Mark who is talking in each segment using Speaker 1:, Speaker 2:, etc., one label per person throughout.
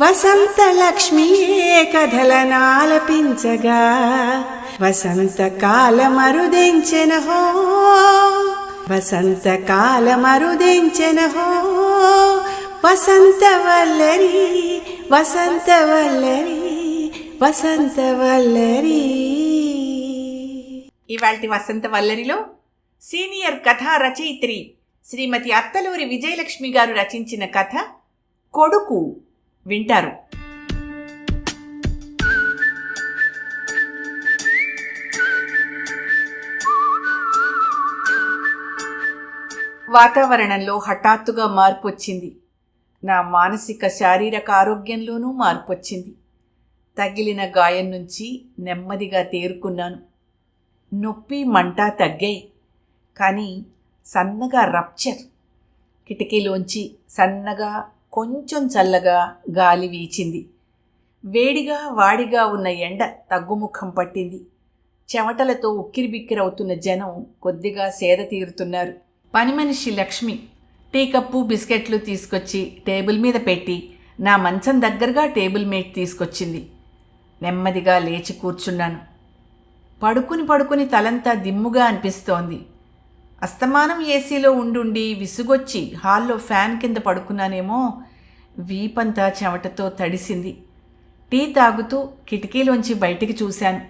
Speaker 1: వసంత లక్ష్మియే కథలనాలపించగా వసంతకాలమరుదెంచెనహో వసంతకాలమరుదెంచెనహో వసంతవల్లరి వసంతవల్లరి వసంతవల్లరి
Speaker 2: ఇవాల్టి వసంత వల్లరిలో సీనియర్ కథా రచయిత్రి శ్రీమతి అత్తలూరి విజయలక్ష్మి గారు రచించిన కథ కొడుకు. వింటారు. వాతావరణంలో హఠాత్తుగా మార్పు వచ్చింది నా మానసిక శారీరక ఆరోగ్యంలోనూ మార్పు వచ్చింది తగిలిన గాయం నుంచి నెమ్మదిగా తేరుకున్నాను. నొప్పి మంట తగ్గాయి. కానీ సన్నగా రప్చర్. కిటికీలోంచి సన్నగా కొంచెం చల్లగా గాలి వీచింది. వేడిగా వాడిగా ఉన్న ఎండ తగ్గుముఖం పట్టింది. చెమటలతో ఉక్కిరిబిక్కిరవుతున్న జనం కొద్దిగా సేద తీరుతున్నారు. పని మనిషి లక్ష్మి టీ కప్పు బిస్కెట్లు తీసుకొచ్చి టేబుల్ మీద పెట్టి నా మంచం దగ్గరగా టేబుల్ మేట్ తీసుకొచ్చింది. నెమ్మదిగా లేచి కూర్చున్నాను. పడుకుని పడుకుని తలంతా దిమ్ముగా అనిపిస్తోంది. అస్తమానం ఏసీలో ఉండుండి విసుగొచ్చి హాల్లో ఫ్యాన్ కింద పడుకున్నానేమో వీపంతా చెమటతో తడిసింది. టీ తాగుతూ కిటికీలోంచి బయటికి చూశాను.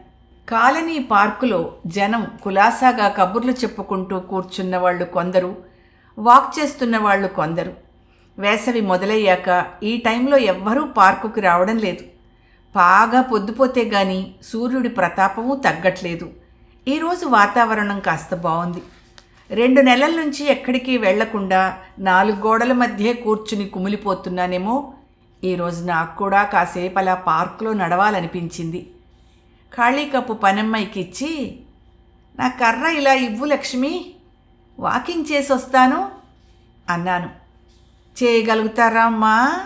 Speaker 2: కాలనీ పార్కులో జనం కులాసాగా కబుర్లు చెప్పుకుంటూ కూర్చున్న వాళ్ళు కొందరు వాక్ చేస్తున్న వాళ్ళు కొందరు. వేసవి మొదలయ్యాక ఈ టైంలో ఎవ్వరూ పార్కుకి రావడం లేదు. బాగా పొద్దుపోతే గాని సూర్యుడి ప్రతాపము తగ్గట్లేదు. ఈరోజు వాతావరణం కాస్త బాగుంది రెండు నెలల నుంచి ఎక్కడికి వెళ్ళకుండా నాలుగు గోడల మధ్య కూర్చుని కుమిలిపోతున్నానేమో. ఈరోజు నాకు కూడా కాసేపు అలా పార్కులో నడవాలనిపించింది. ఖాళీ కప్పు పనమ్మాయికి ఇచ్చి నా కర్ర ఇలా ఇవ్వు లక్ష్మి వాకింగ్ చేసి వస్తాను అన్నాను. చేయగలుగుతారా అమ్మా?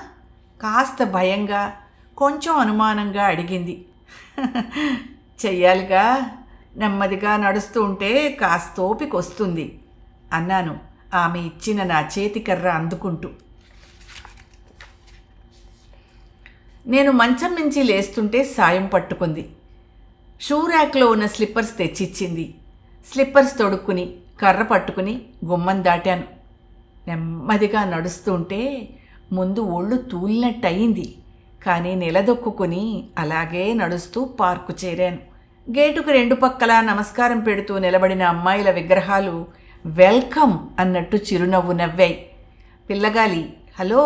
Speaker 2: కాస్త భయంగా కొంచెం అనుమానంగా అడిగింది. చెయ్యాలిగా? నెమ్మదిగా నడుస్తూ ఉంటే కాస్తోపికొస్తుంది అన్నాను ఆమె ఇచ్చిన నా చేతికర్ర అందుకుంటూ. నేను మంచం నుంచి లేస్తుంటే సాయం పట్టుకుంది. షూ ర్యాక్లో ఉన్న స్లిప్పర్స్ తెచ్చిచ్చింది. స్లిప్పర్స్ తొడుక్కుని కర్ర పట్టుకుని గుమ్మం దాటాను. నెమ్మదిగా నడుస్తుంటే ముందు ఒళ్ళు తూలినట్టు అయింది కానీ నిలదొక్కుని అలాగే నడుస్తూ పార్కు చేరాను. గేటుకు రెండు పక్కల నమస్కారం పెడుతూ నిలబడిన అమ్మాయిల విగ్రహాలు వెల్కమ్ అన్నట్టు చిరునవ్వు నవ్వాయి. పిల్లగాలి హలో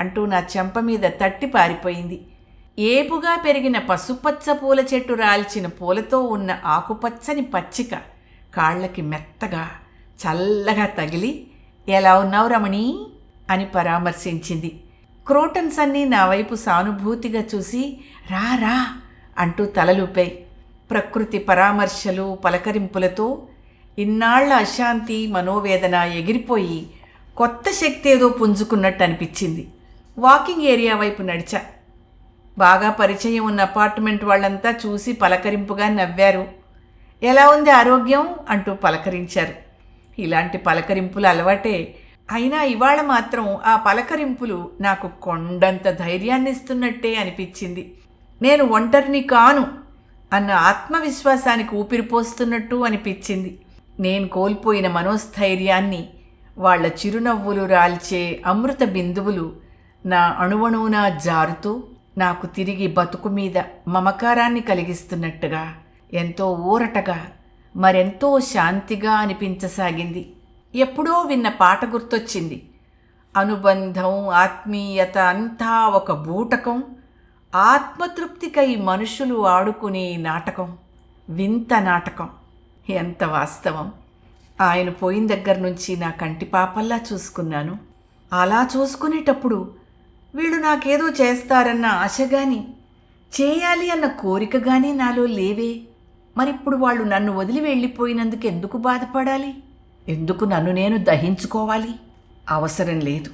Speaker 2: అంటూ నా చెంప మీద తట్టి పారిపోయింది. ఏపుగా పెరిగిన పసుపచ్చ పూల చెట్టు రాల్చిన పూలతో ఉన్న ఆకుపచ్చని పచ్చిక కాళ్ళకి మెత్తగా చల్లగా తగిలి ఎలా ఉన్నావు రమణి? అని పరామర్శించింది. క్రోటన్స్ అన్నీ నా వైపు సానుభూతిగా చూసి రా రా అంటూ తలలూపాయి. ప్రకృతి పరామర్శలు పలకరింపులతో ఇన్నాళ్ళ అశాంతి మనోవేదన ఎగిరిపోయి కొత్త శక్తి ఏదో పుంజుకున్నట్టు అనిపించింది. వాకింగ్ ఏరియా వైపు నడిచా. బాగా పరిచయం ఉన్న అపార్ట్మెంట్ వాళ్ళంతా చూసి పలకరింపుగా నవ్వారు. ఎలా ఉంది ఆరోగ్యం? అంటూ పలకరించారు. ఇలాంటి పలకరింపులు అలవాటే. అయినా ఇవాళ మాత్రం ఆ పలకరింపులు నాకు కొండంత ధైర్యాన్ని ఇస్తున్నట్టే అనిపించింది. నేను ఒంటరిని కాను. అన్న ఆత్మవిశ్వాసానికి ఊపిరిపోస్తున్నట్టు అనిపించింది. నేను కోల్పోయిన మనోస్థైర్యాన్ని వాళ్ళ చిరునవ్వులు రాల్చే అమృత బిందువులు నా అణువణువునా జారుతూ నాకు తిరిగి బతుకు మీద మమకారాన్ని కలిగిస్తున్నట్టుగా ఎంతో ఊరటగా మరెంతో శాంతిగా అనిపించసాగింది. ఎప్పుడో విన్న పాట గుర్తొచ్చింది. అనుబంధం ఆత్మీయత అంతా ఒక బూటకం ఆత్మతృప్తికై మనుషులు ఆడుకునే నాటకం వింత నాటకం. ఎంత వాస్తవం. ఆయన పోయిన దగ్గర నుంచి నా కంటి పాపల్లా చూసుకున్నాను. అలా చూసుకునేటప్పుడు వీళ్ళు నాకేదో చేస్తారన్న ఆశ గాని చేయాలి అన్న కోరిక కానీ నాలో లేవే. మరిప్పుడు వాళ్ళు నన్ను వదిలి వెళ్ళిపోయినందుకు ఎందుకు బాధపడాలి? ఎందుకు నన్ను నేను దహించుకోవాలి? అవసరం లేదు.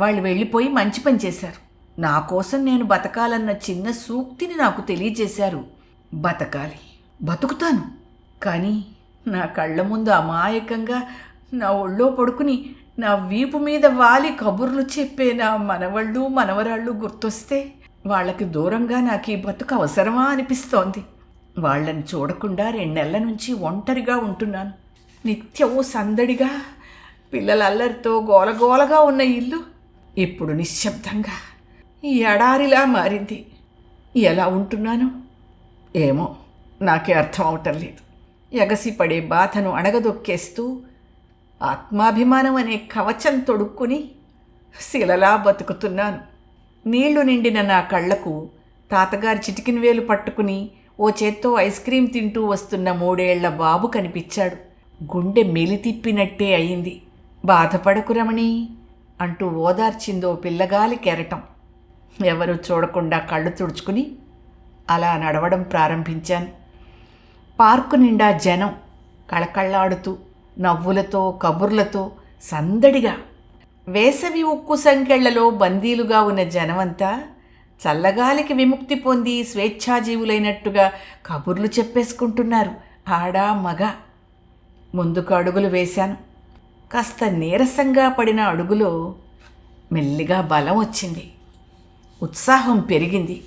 Speaker 2: వాళ్ళు వెళ్ళిపోయి మంచి పని చేశారు. నా కోసం నేను బతకాలన్న చిన్న సూక్తిని నాకు తెలియజేశారు. బతకాలి. బతుకుతాను. కానీ నా కళ్ళ ముందు అమాయకంగా నా ఒళ్ళో పడుకుని నా వీపు మీద వాలి కబుర్లు చెప్పే నా మనవళ్ళు మనవరాళ్ళు గుర్తొస్తే వాళ్ళకి దూరంగా నాకు ఈ బతుకు అవసరమా అనిపిస్తోంది. వాళ్ళని చూడకుండా రెండెళ్ళ నుంచి ఒంటరిగా ఉంటున్నాను. నిత్యము సందడిగా పిల్లల అల్లరితో గోలగోలగా ఉన్న ఇల్లు ఇప్పుడు నిశ్శబ్దంగా ఎడారిలా మారింది. ఎలా ఉంటున్నాను? ఏమో నాకే అర్థం అవటం లేదు. ఎగసిపడే బాధను అణగదొక్కేస్తూ ఆత్మాభిమానం అనే కవచం తొడుక్కుని శిలలా బతుకుతున్నాను. నీళ్ళు నిండిన నా కళ్ళకు తాతగారి చిటికిన వేలు పట్టుకుని ఓ చేత్తో ఐస్ క్రీం తింటూ వస్తున్న మూడేళ్ళ బాబు కనిపించాడు. గుండె మెలితిప్పినట్టే అయింది. బాధపడకు రమణి అంటూ ఓదార్చిందో పిల్లగాలి కెరటం. ఎవరూ చూడకుండా కళ్ళు తుడుచుకుని అలా నడవడం ప్రారంభించాను. పార్కు నిండా జనం కళకళ్ళాడుతూ నవ్వులతో కబుర్లతో సందడిగా. వేసవి ఉక్కు సంఖ్యళ్ళలో బందీలుగా ఉన్న జనమంతా చల్లగాలికి విముక్తి పొంది స్వేచ్ఛాజీవులైనట్టుగా కబుర్లు చెప్పేసుకుంటున్నారు ఆడా మగ. ముందుకు అడుగులు వేశాను. కాస్త నీరసంగా పడిన అడుగులో మెల్లిగా బలం వచ్చింది. ఉత్సాహం పెరిగింది.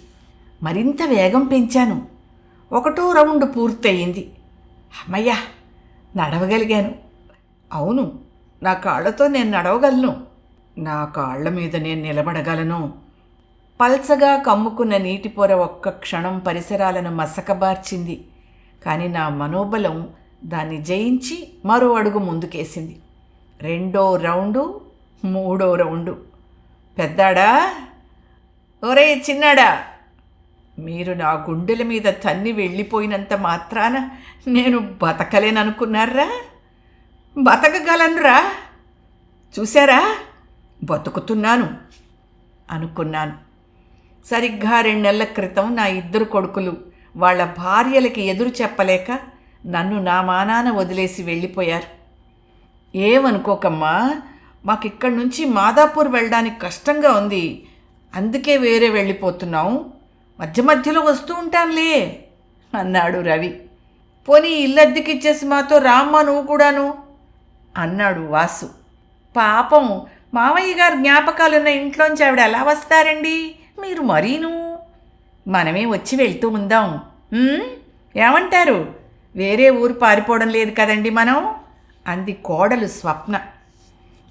Speaker 2: మరింత వేగం పెంచాను. ఒకటో రౌండ్ పూర్తయింది. అమ్మయ్యా నడవగలిగాను. అవును నా కాళ్ళతో నేను నడవగలను. నా కాళ్ళ మీద నేను నిలబడగలను. పల్చగా కమ్ముకున్న నీటి పొర ఒక్క క్షణం పరిసరాలను మసకబార్చింది. కానీ నా మనోబలం దాన్ని జయించి మరో అడుగు ముందుకేసింది. రెండో రౌండు మూడో రౌండు. పెద్దాడా? ఒరే చిన్నాడా మీరు నా గుండెల మీద తన్ని వెళ్ళిపోయినంత మాత్రాన నేను బతకలేననుకున్నారా? బతకగలనురా? చూసారా బతుకుతున్నాను అనుకున్నాను. సరిగ్గా రెండు నెలల క్రితం నా ఇద్దరు కొడుకులు వాళ్ళ భార్యలకి ఎదురు చెప్పలేక నన్ను నా మానాన వదిలేసి వెళ్ళిపోయారు. ఏమనుకోకమ్మా మాకిక్కడి నుంచి మాదాపూర్ వెళ్ళడానికి కష్టంగా ఉంది. అందుకే వేరే వెళ్ళిపోతున్నాం మధ్య మధ్యలో వస్తూ ఉంటానులే అన్నాడు రవి. పోనీ ఇల్లు అద్దెకిచ్చేసి మాతో రామ్మా నువ్వు కూడాను అన్నాడు వాసు. పాపం మావయ్య గారు జ్ఞాపకాలున్న ఇంట్లోంచి ఆవిడ ఎలా వస్తారండి? మీరు మరీను? మనమే వచ్చి వెళ్తూ ఉందాం. ఏమంటారు? వేరే ఊరు పారిపోవడం లేదు కదండి మనం అంది కోడలు స్వప్న.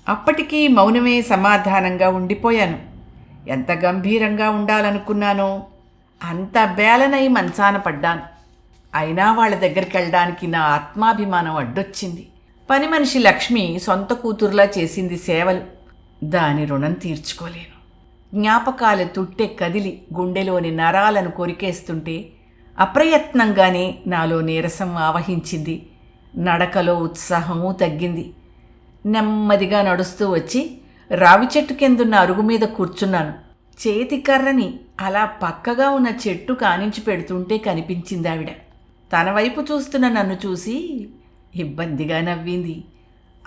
Speaker 2: అప్పటికీ మౌనమే సమాధానంగా ఉండిపోయాను. ఎంత గంభీరంగా ఉండాలనుకున్నానో అంత బేలనై మంచాన పడ్డాను. అయినా వాళ్ళ దగ్గరికి వెళ్ళడానికి నా ఆత్మాభిమానం అడ్డొచ్చింది. పని మనిషి లక్ష్మి సొంత కూతురులా చేసింది సేవలు. దాని రుణం తీర్చుకోలేను. జ్ఞాపకాలు తుట్టే కదిలి గుండెలోని నరాలను కొరికేస్తుంటే అప్రయత్నంగానే నాలో నీరసం ఆవహించింది. నడకలో ఉత్సాహము తగ్గింది. నెమ్మదిగా నడుస్తూ వచ్చి రావి చెట్టు కిందున్న అరుగు మీద కూర్చున్నాను. చేతి కర్రని అలా పక్కగా ఉన్న చెట్టు కానించి పెడుతుంటే కనిపించింది ఆవిడ. తన వైపు చూస్తున్న నన్ను చూసి ఇబ్బందిగా నవ్వింది.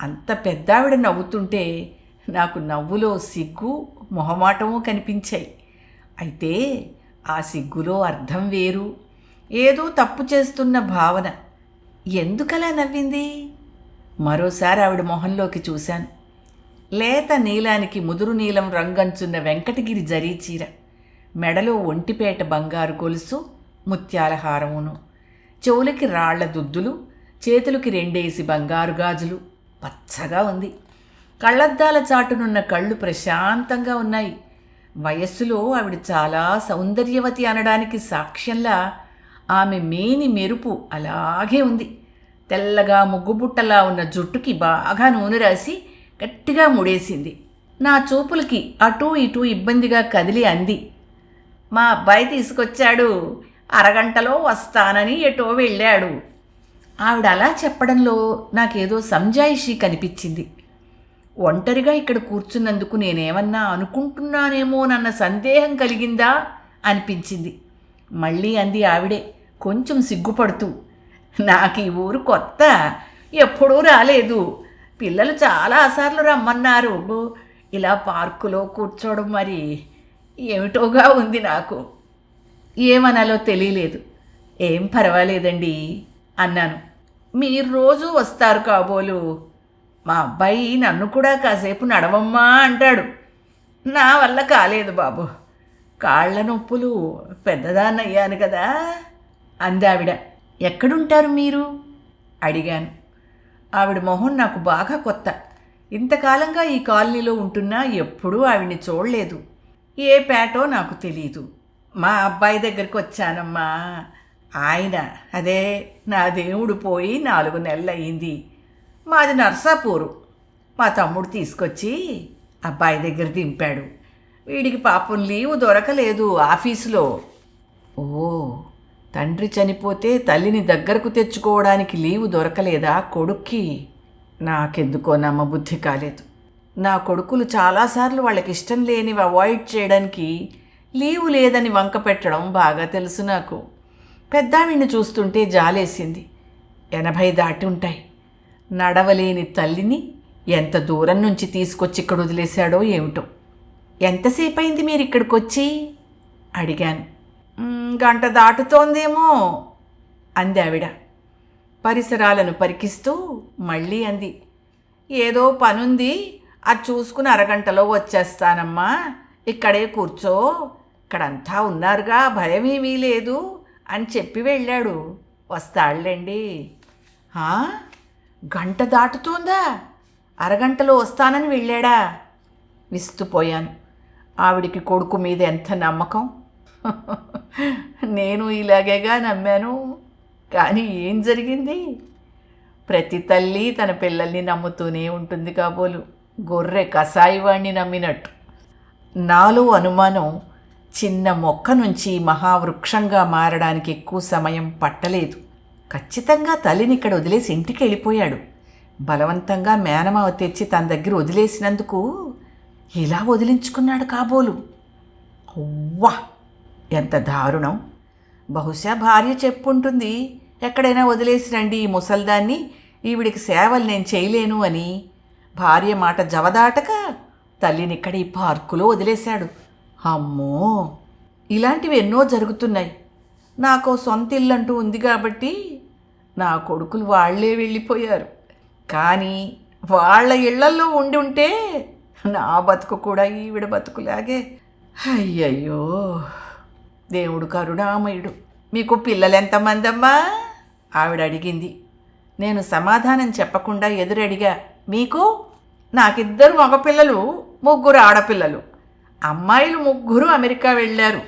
Speaker 2: అంత పెద్ద ఆవిడ నవ్వుతుంటే నాకు నవ్వులో సిగ్గు మొహమాటము కనిపించాయి. అయితే ఆ సిగ్గులో అర్థం వేరు. ఏదో తప్పు చేస్తున్న భావన. ఎందుకలా నవ్వింది? మరోసారి ఆవిడ మొహంలోకి చూశాను. లేత నీలానికి ముదురు నీలం రంగంచున్న వెంకటగిరి జరీ చీర. మెడలో ఒంటిపేట బంగారు గొలుసు ముత్యాల హారమును. చెవులకి రాళ్ళ దుద్దులు చేతులకి రెండేసి బంగారు గాజులు. పచ్చగా ఉంది. కళ్ళద్దాల చాటునున్న కళ్ళు ప్రశాంతంగా ఉన్నాయి. వయస్సులో ఆవిడ చాలా సౌందర్యవతి అనడానికి సాక్ష్యంలా ఆమె మేని మెరుపు అలాగే ఉంది. తెల్లగా ముగ్గుబుట్టలా ఉన్న జుట్టుకి బాగా నూనె రాసి గట్టిగా ముడేసింది. నా చూపులకి అటూ ఇటూ ఇబ్బందిగా కదిలి అంది. మా అబ్బాయి తీసుకొచ్చాడు. అరగంటలో వస్తానని ఎటో వెళ్ళాడు. ఆవిడ అలా చెప్పడంలో నాకేదో సంజాయిషి కనిపించింది. ఒంటరిగా ఇక్కడ కూర్చున్నందుకు నేనేమన్నా అనుకుంటున్నానేమోనన్న సందేహం కలిగిందా? అనిపించింది. మళ్ళీ అంది ఆవిడే కొంచెం సిగ్గుపడుతూ. నాకు ఈ ఊరు కొత్త. ఎప్పుడూ రాలేదు. పిల్లలు చాలాసార్లు రమ్మన్నారు. ఇలా పార్కులో కూర్చోవడం మరి ఏమిటోగా ఉంది నాకు. ఏమనాలో తెలియలేదు. ఏం పర్వాలేదండి అన్నాను. మీరు రోజు వస్తారు కాబోలు. మా అబ్బాయి నన్ను కూడా కాసేపు నడవమ్మా అంటాడు. నా వల్ల కాలేదు బాబు. కాళ్ళ నొప్పులు పెద్దదాన్నయ్యాను కదా అందావిడ. ఎక్కడుంటారు మీరు? అడిగాను. ఆవిడ మొహం నాకు బాగా కొత్త. ఇంతకాలంగా ఈ కాలనీలో ఉంటున్నా ఎప్పుడూ ఆవిడ్ని చూడలేదు. ఏ పేటో నాకు తెలియదు మా అబ్బాయి దగ్గరికి వచ్చానమ్మా. ఆయన అదే నా దేవుడు పోయి నాలుగు నెలలయ్యింది. మాది నర్సాపూరు. మా తమ్ముడు తీసుకొచ్చి అబ్బాయి దగ్గర దింపాడు. వీడికి పాపం లీవ్ దొరకలేదు ఆఫీసులో. ఓ తండ్రి చనిపోతే తల్లిని దగ్గరకు తెచ్చుకోవడానికి లీవు దొరకలేదా? కొడుక్కి నాకెందుకో నమ్మబుద్ధి కాలేదు. నా కొడుకులు చాలాసార్లు వాళ్ళకి ఇష్టం లేనివి అవాయిడ్ చేయడానికి లీవు లేదని వంక పెట్టడం బాగా తెలుసు నాకు. పెద్దావిణ్ణి చూస్తుంటే జాలేసింది. ఎనభై దాటి ఉంటాయి. నడవలేని తల్లిని ఎంత దూరం నుంచి తీసుకొచ్చి ఇక్కడ వదిలేశాడో ఏమిటో? ఎంతసేపు అయింది మీరు ఇక్కడికి వచ్చి అడిగాను. గంట దాటుతోందేమో అంది ఆవిడ. పరిసరాలను పరికిస్తూ మళ్ళీ అంది. ఏదో పనుంది అది చూసుకుని అరగంటలో వచ్చేస్తానమ్మా. ఇక్కడే కూర్చో. ఇక్కడంతా ఉన్నారుగా భయమేమీ లేదు అని చెప్పి వెళ్ళాడు. వస్తాడులేండి గంట దాటుతోందా? అరగంటలో వస్తానని వెళ్ళాడా? విస్తుపోయాను. ఆవిడికి కొడుకు మీద ఎంత నమ్మకం? నేను ఇలాగేగా నమ్మాను కానీ ఏం జరిగింది? ప్రతి తల్లి తన పిల్లల్ని నమ్ముతూనే ఉంటుంది కాబోలు. గొర్రె కసాయివాణ్ణి నమ్మినట్టు. నాలో అనుమానం చిన్న మొక్క నుంచి మహావృక్షంగా మారడానికి ఎక్కువ సమయం పట్టలేదు. ఖచ్చితంగా తల్లిని ఇక్కడ వదిలేసి ఇంటికి వెళ్ళిపోయాడు. బలవంతంగా మేనమావ తెచ్చి తన దగ్గర వదిలేసినందుకు ఇలా వదిలించుకున్నాడు కాబోలు. అవ్వా! ఎంత దారుణం. బహుశా భార్య చెప్పుంటుంది ఎక్కడైనా వదిలేసి రండి ఈ ముసల్దాన్ని ఈవిడికి సేవలు నేను చేయలేను అని. భార్య మాట జవదాటక తల్లిని ఇక్కడ ఈ పార్కులో వదిలేశాడు. అమ్మో! ఇలాంటివి ఎన్నో జరుగుతున్నాయి. నాకు సొంత ఇల్లంటూ ఉంది కాబట్టి నా కొడుకులు వాళ్ళే వెళ్ళిపోయారు. కానీ వాళ్ళ ఇళ్ళల్లో ఉండి ఉంటే నా బతుకు కూడా ఈవిడ బతుకులాగే. అయ్యయ్యో! దేవుడు కరుణామయుడు. మీకు పిల్లలు ఎంతమందమ్మా? ఆవిడ అడిగింది. నేను సమాధానం చెప్పకుండా ఎదురడిగా మీకు? నాకిద్దరు మగపిల్లలు ముగ్గురు ఆడపిల్లలు. అమ్మాయిలు ముగ్గురు అమెరికా వెళ్ళారు.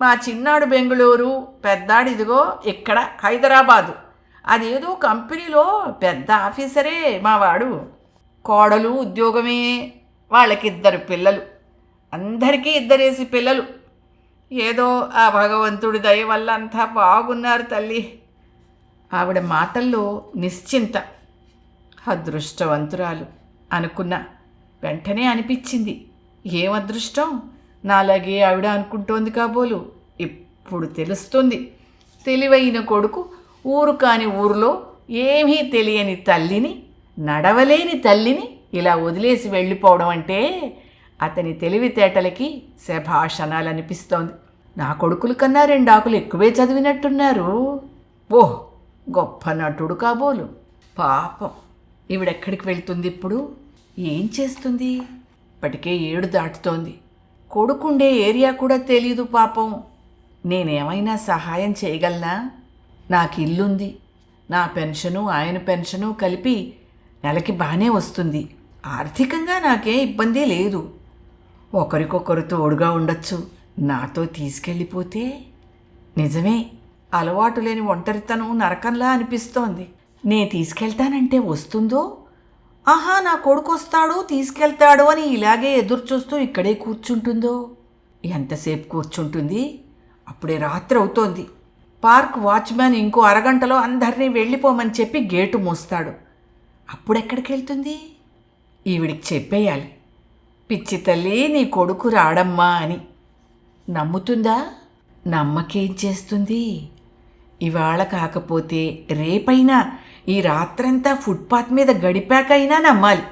Speaker 2: మా చిన్నాడు బెంగళూరు పెద్దాడు ఇదిగో ఇక్కడ హైదరాబాదు. అదేదో కంపెనీలో పెద్ద ఆఫీసరే మావాడు కోడలు ఉద్యోగమే వాళ్ళకిద్దరు పిల్లలు. అందరికీ ఇద్దరేసి పిల్లలు. ఏదో ఆ భగవంతుడి దయ వల్ల అంతా బాగున్నారు తల్లి. ఆవిడ మాటల్లో నిశ్చింత అదృష్టవంతురాలు అనుకున్నా వెంటనే అనిపించింది. ఏం అదృష్టం? నాలాగే ఆవిడ అనుకుంటోంది కాబోలు. ఇప్పుడు తెలుస్తుంది. తెలివైన కొడుకు ఊరు కాని ఊరిలో ఏమీ తెలియని తల్లిని నడవలేని తల్లిని ఇలా వదిలేసి వెళ్ళిపోవడం అంటే అతని తెలివితేటలకి శభాషణాలనిపిస్తోంది. నా కొడుకుల కన్నా రెండు ఆకులు ఎక్కువే చదివినట్టున్నారు. ఓహ్ గొప్ప నటుడు కాబోలు. పాపం. ఈవిడెక్కడికి వెళ్తుంది ఇప్పుడు? ఏం చేస్తుంది? ఇప్పటికే ఏడు దాటుతోంది. కొడుకుండే ఏరియా కూడా తెలీదు పాపం. నేనేమైనా సహాయం చేయగలనా? నాకు ఇల్లుంది. నా పెన్షను ఆయన పెన్షను కలిపి నెలకి బాగానే వస్తుంది. ఆర్థికంగా నాకే ఇబ్బంది లేదు. ఒకరికొకరు తోడుగా ఉండొచ్చు. నాతో తీసుకెళ్ళిపోతే? నిజమే అలవాటు లేని ఒంటరితనం నరకంలా అనిపిస్తోంది. నే తీసుకెళ్తానంటే వస్తుందో? ఆహా నా కొడుకు వస్తాడు తీసుకెళ్తాడు అని ఇలాగే ఎదురు చూస్తూ ఇక్కడే కూర్చుంటుందో? ఎంతసేపు కూర్చుంటుంది? అప్పుడే రాత్రి అవుతోంది పార్క్ వాచ్మ్యాన్ ఇంకో అరగంటలో అందరినీ వెళ్ళిపోమని చెప్పి గేటు మూస్తాడు. అప్పుడెక్కడికి వెళ్తుంది ఈవిడికి చెప్పేయాలి. పిచ్చి తల్లి నీ కొడుకు రాడమ్మా అని. నమ్ముతుందా? నమ్మకేం చేస్తుంది? ఇవాళ కాకపోతే రేపైనా ఈ రాత్రంతా ఫుట్పాత్ మీద గడిపాకైనా నమ్మాలి.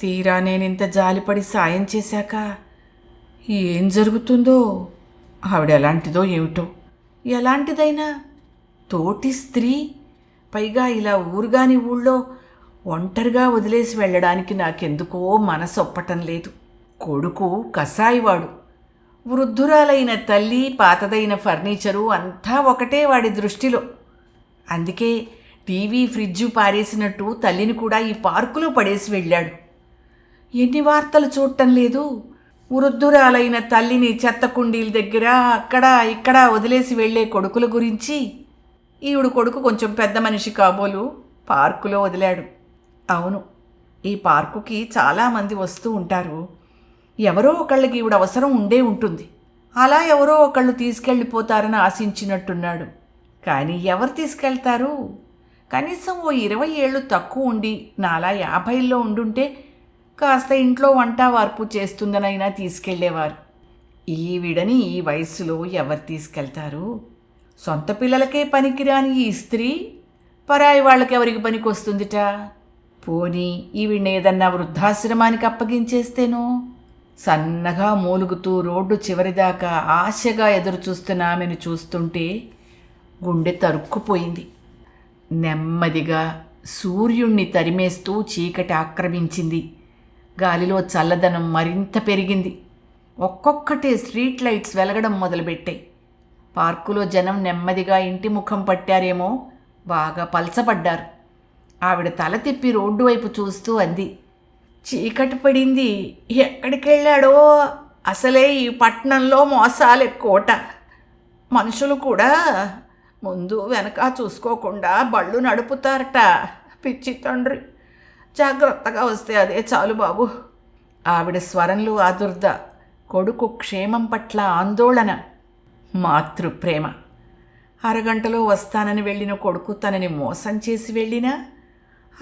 Speaker 2: తీరా నేనింత జాలిపడి సాయం చేశాక ఏం జరుగుతుందో? ఆవిడ ఎలాంటిదో ఏమిటో? ఎలాంటిదైనా? తోటి స్త్రీ పైగా ఇలా ఊరుగాని ఊళ్ళో ఒంటరిగా వదిలేసి వెళ్ళడానికి నాకెందుకో మనసు ఒప్పటం లేదు. కొడుకు కసాయివాడు. వృద్ధురాలైన తల్లి పాతదైన ఫర్నిచరు అంతా ఒకటే వాడి దృష్టిలో. అందుకే టీవీ ఫ్రిడ్జ్ పారేసినట్టు తల్లిని కూడా ఈ పార్కులో పడేసి వెళ్ళాడు. ఎన్ని వార్తలు చూడటం లేదు. వృద్ధురాలైన తల్లిని చెత్త కుండీల దగ్గర అక్కడ ఇక్కడ వదిలేసి వెళ్ళే కొడుకుల గురించి ఈవిడు కొడుకు కొంచెం పెద్ద మనిషి కాబోలు పార్కులో వదిలాడు. అవును ఈ పార్కుకి చాలామంది వస్తూ ఉంటారు. ఎవరో ఒకళ్ళకి ఈవిడ అవసరం ఉండే ఉంటుంది. అలా ఎవరో ఒకళ్ళు తీసుకెళ్ళిపోతారని ఆశించినట్టున్నాడు. కానీ ఎవరు తీసుకెళ్తారు? కనీసం ఓ ఇరవై ఏళ్ళు తక్కువ ఉండి నాలా యాభైల్లో ఉండుంటే కాస్త ఇంట్లో వంట వార్పు చేస్తుందనైనా తీసుకెళ్ళేవారు ఈవిడని ఈ వయస్సులో ఎవరు తీసుకెళ్తారు? సొంత పిల్లలకే పనికిరాని ఈ స్త్రీ పరాయి వాళ్ళకి ఎవరికి పనికి వస్తుందిట పోనీ ఈవిడ్ని ఏదన్నా వృద్ధాశ్రమానికి అప్పగించేస్తేనో? సన్నగా మూలుగుతూ రోడ్డు చివరిదాకా ఆశగా ఎదురుచూస్తున్న ఆమెను చూస్తుంటే గుండె తరుక్కుపోయింది. నెమ్మదిగా సూర్యుణ్ణి తరిమేస్తూ చీకటి ఆక్రమించింది. గాలిలో చల్లదనం మరింత పెరిగింది. ఒక్కొక్కటే స్ట్రీట్ లైట్స్ వెలగడం మొదలుపెట్టాయి. పార్కులో జనం నెమ్మదిగా ఇంటి ముఖం పట్టారేమో బాగా పలచబడ్డారు. ఆవిడ తల తిప్పి రోడ్డు వైపు చూస్తూ అంది. చీకటి పడింది. ఎక్కడికి వెళ్ళాడో అసలే ఈ పట్టణంలో మోసాలే కోట మనుషులు కూడా ముందు వెనక చూసుకోకుండా బళ్ళు నడుపుతారట. పిచ్చి తండ్రి. జాగ్రత్తగా వస్తే అదే చాలు బాబు. ఆవిడ స్వరంలో ఆదుర్ద కొడుకు క్షేమం పట్ల ఆందోళన మాతృప్రేమ. అరగంటలో వస్తానని వెళ్ళిన కొడుకు తనని మోసం చేసి వెళ్ళినా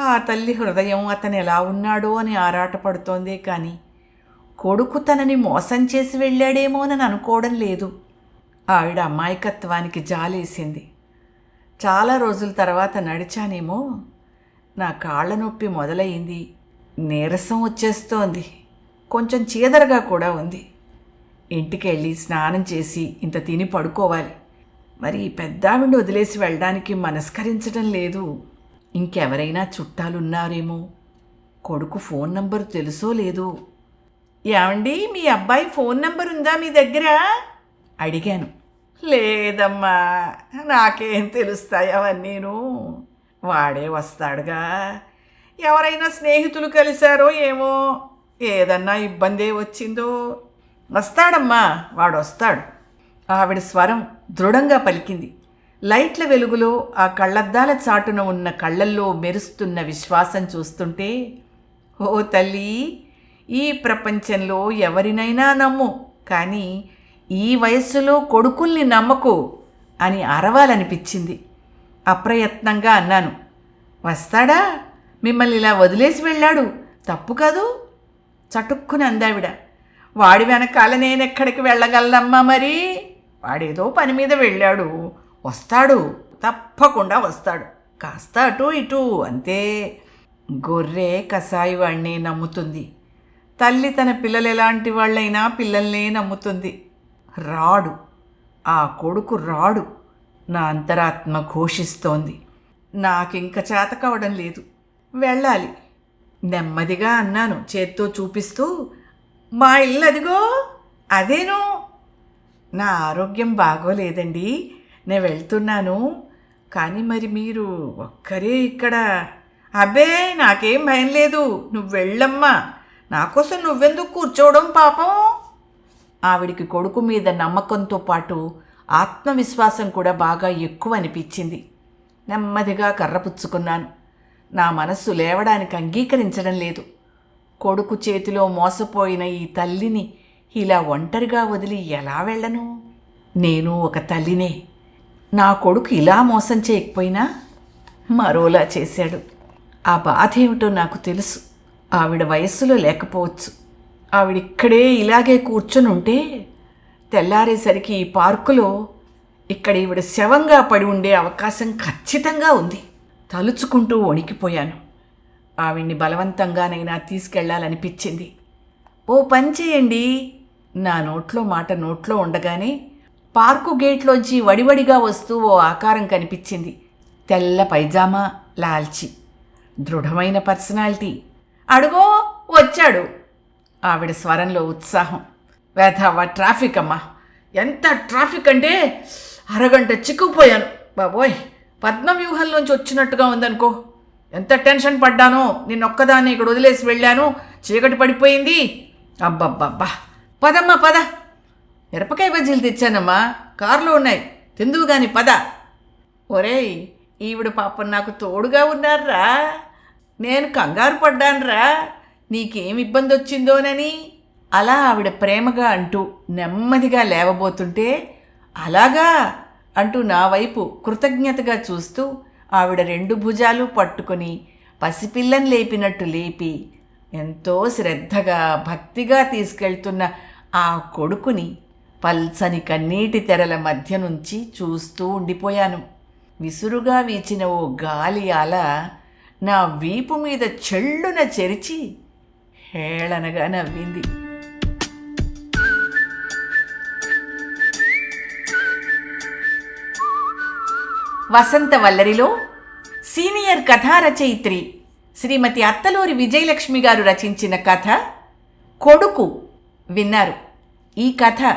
Speaker 2: ఆ తల్లి హృదయం అతను ఎలా ఉన్నాడో అని ఆరాటపడుతోందే కానీ కొడుకు తనని మోసం చేసి వెళ్ళాడేమోనని అనుకోవడం లేదు. ఆవిడ అమాయకత్వానికి జాలేసింది. చాలా రోజుల తర్వాత నడిచానేమో నా కాళ్ళ నొప్పి మొదలయ్యింది నీరసం వచ్చేస్తోంది కొంచెం చీదరగా కూడా ఉంది. ఇంటికి వెళ్ళి స్నానం చేసి ఇంత తిని పడుకోవాలి. మరి ఈ పెద్దావిడిని వదిలేసి వెళ్ళడానికి మనస్కరించడం లేదు. ఇంకెవరైనా చుట్టాలున్నారేమో? కొడుకు ఫోన్ నంబరు తెలుసో లేదో? ఏమండి మీ అబ్బాయి ఫోన్ నంబర్ ఉందా మీ దగ్గర? అడిగాను. లేదమ్మా నాకేం తెలుస్తాయి అవన్నీను. వాడే వస్తాడుగా. ఎవరైనా స్నేహితులు కలిశారో ఏమో? ఏదన్నా ఇబ్బందే వచ్చిందో? వస్తాడమ్మా వాడు వస్తాడు ఆవిడ స్వరం దృఢంగా పలికింది. లైట్ల వెలుగులో ఆ కళ్ళద్దాల చాటున ఉన్న కళ్ళల్లో మెరుస్తున్న విశ్వాసం చూస్తుంటే ఓ తల్లి ఈ ప్రపంచంలో ఎవరినైనా నమ్ము కానీ ఈ వయస్సులో కొడుకుల్ని నమ్మకు అని అరవాలనిపించింది. అప్రయత్నంగా అన్నాను వస్తాడా? మిమ్మల్ని ఇలా వదిలేసి వెళ్ళాడు? తప్పు కాదు? చటుక్కుని అందావిడ వాడి వెనకాల నేనెక్కడికి వెళ్ళగలనమ్మా మరి? వాడేదో పని మీద వెళ్ళాడు. వస్తాడు. తప్పకుండా వస్తాడు. కాస్త అటు ఇటు అంతే. గొర్రె కసాయి వాడిని నమ్ముతుంది. తల్లి తన పిల్లలు ఎలాంటి వాళ్ళైనా పిల్లల్నే నమ్ముతుంది. రాడు. ఆ కొడుకు రాడు. నా అంతరాత్మ ఘోషిస్తోంది. నాకింక చేత కావడం లేదు. వెళ్ళాలి. నెమ్మదిగా అన్నాను. చేత్తో చూపిస్తూ మా ఇల్లు అదిగో అదేను. నా ఆరోగ్యం బాగోలేదండి. నేను వెళ్తున్నాను కానీ మరి మీరు ఒక్కరే ఇక్కడ. అబ్బే నాకేం భయం లేదు. నువ్వు వెళ్ళమ్మా. నాకోసం నువ్వెందుకు కూర్చోవడం పాపం? ఆవిడికి కొడుకు మీద నమ్మకంతో పాటు ఆత్మవిశ్వాసం కూడా బాగా ఎక్కువ అనిపించింది. నెమ్మదిగా కర్రపుచ్చుకున్నాను నా మనస్సు లేవడానికి అంగీకరించడం లేదు. కొడుకు చేతిలో మోసపోయిన ఈ తల్లిని ఇలా ఒంటరిగా వదిలి ఎలా వెళ్ళను? నేను ఒక తల్లినే. నా కొడుకు ఇలా మోసం చేయకపోయినా మరోలా చేశాడు. ఆ బాధ ఏమిటో నాకు తెలుసు. ఆవిడ వయస్సులో లేకపోవచ్చు. ఆవిడిక్కడే ఇలాగే కూర్చొని ఉంటే తెల్లారేసరికి ఈ పార్కులో ఇక్కడ ఈవిడ శవంగా పడి ఉండే అవకాశం ఖచ్చితంగా ఉంది. తలుచుకుంటూ వణికిపోయాను. ఆవిడ్ని బలవంతంగానైనా తీసుకెళ్ళాలనిపించింది. ఓ పని చేయండి. నా నోట్లో మాట నోట్లో ఉండగానే పార్కు గేట్లోంచి వడివడిగా వస్తూ ఓ ఆకారం కనిపించింది. తెల్ల పైజామా లాల్చి. దృఢమైన పర్సనాలిటీ. అడుగో వచ్చాడు. ఆవిడ స్వరంలో ఉత్సాహం. వేధవ ట్రాఫిక్ అమ్మా ఎంత ట్రాఫిక్ అంటే అరగంట చిక్కుపోయాను బాబోయ్ పద్మవ్యూహంలోంచి వచ్చినట్టుగా ఉందనుకో. ఎంత టెన్షన్ పడ్డానో నిన్నొక్కదాన్ని ఇక్కడ వదిలేసి వెళ్ళాను. చీకటి పడిపోయింది. అబ్బబ్బబ్బా. పదమ్మా పద. మిరపకాయ బజ్జీలు తెచ్చానమ్మా. కారులో ఉన్నాయి. తిందువు గాని పద. ఒరేయ్ ఈవిడ పాపం నాకు తోడుగా ఉన్నారా నేను కంగారు పడ్డానురా. నీకేం ఇబ్బంది వచ్చిందోనని అలా ఆవిడ ప్రేమగా అంటూ నెమ్మదిగా లేవబోతుంటే అలాగా అంటూ నా వైపు కృతజ్ఞతగా చూస్తూ ఆవిడ రెండు భుజాలు పట్టుకొని పసిపిల్లని లేపినట్టు లేపి ఎంతో శ్రద్ధగా భక్తిగా తీసుకెళ్తున్న ఆ కొడుకుని పల్చని కన్నీటి తెరల మధ్య నుంచి చూస్తూ ఉండిపోయాను. విసురుగా వీచిన ఓ గాలి అల నా వీపు మీద చెళ్ళున చెరిచి హేళనగా నవ్వింది. వసంత వల్లరిలో సీనియర్ కథా రచయిత్రి శ్రీమతి అత్తలూరి విజయలక్ష్మి గారు రచించిన కథ కొడుకు విన్నారు. ఈ కథ